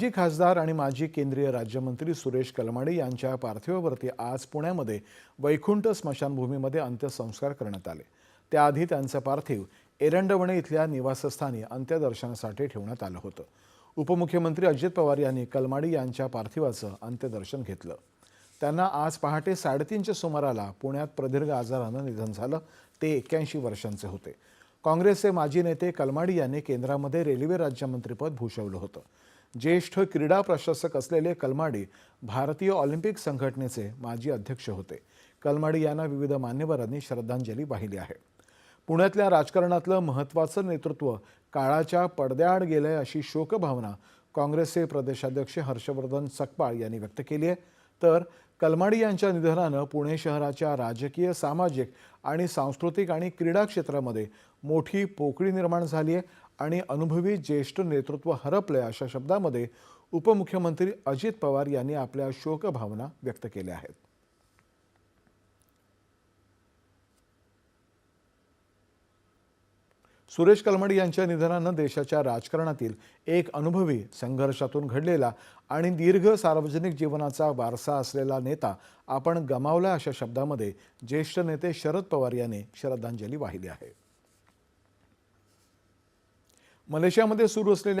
माजी खासदार आणि माजी केंद्रीय राज्यमंत्री सुरेश कलमाडी यांच्या पार्थिवावरती आज पुण्यामध्ये वैकुंठ स्मशानभूमीमध्ये अंत्यसंस्कार करण्यात आले. त्याआधी त्यांचं पार्थिव एरंडवणे इथल्या निवासस्थानी अंत्यदर्शनासाठी ठेवण्यात आलं होतं. उपमुख्यमंत्री अजित पवार यांनी कलमाडी यांच्या पार्थिवाचं अंत्यदर्शन घेतलं. त्यांना आज पहाटे साडेतीनच्या सुमाराला पुण्यात प्रदीर्घ आजारानं निधन झालं. ते एक्क्याऐंशी वर्षांचे होते. काँग्रेसचे माजी नेते कलमाडी यांनी केंद्रामध्ये रेल्वे राज्यमंत्रीपद भूषवलं होतं. ज्येष्ठ क्रीडा प्रशासक असलेले कलमाडी भारतीय ऑलिम्पिक संघटनेचे माजी अध्यक्ष होते. कलमाडी यांना विविध मान्यवरांनी श्रद्धांजली वाहिली आहे. पुण्यातल्या राजकारणातलं महत्त्वाचं नेतृत्व काळाच्या पडद्याआड गेलंय अशी शोकभावना काँग्रेसचे प्रदेशाध्यक्ष हर्षवर्धन सकपाळ यांनी व्यक्त केली आहे. तर कलमाडी यांच्या निधनानं पुणे शहराच्या राजकीय सामाजिक आणि सांस्कृतिक आणि क्रीडा क्षेत्रामध्ये मोठी पोकळी निर्माण झाली आहे आणि अनुभवी ज्येष्ठ नेतृत्व हरपलंय अशा शब्दामध्ये उपमुख्यमंत्री अजित पवार यांनी आपल्या शोकभावना व्यक्त केल्या आहेत. सुरेश कलमडी यांच्या निधनानं देशाच्या राजकारणातील एक अनुभवी संघर्षातून घडलेला आणि दीर्घ सार्वजनिक जीवनाचा वारसा असलेला नेता आपण गमावला अशा शब्दामध्ये ज्येष्ठ नेते शरद पवार यांनी श्रद्धांजली वाहिली आहे. मलेशियामध्ये सुरू असलेल्या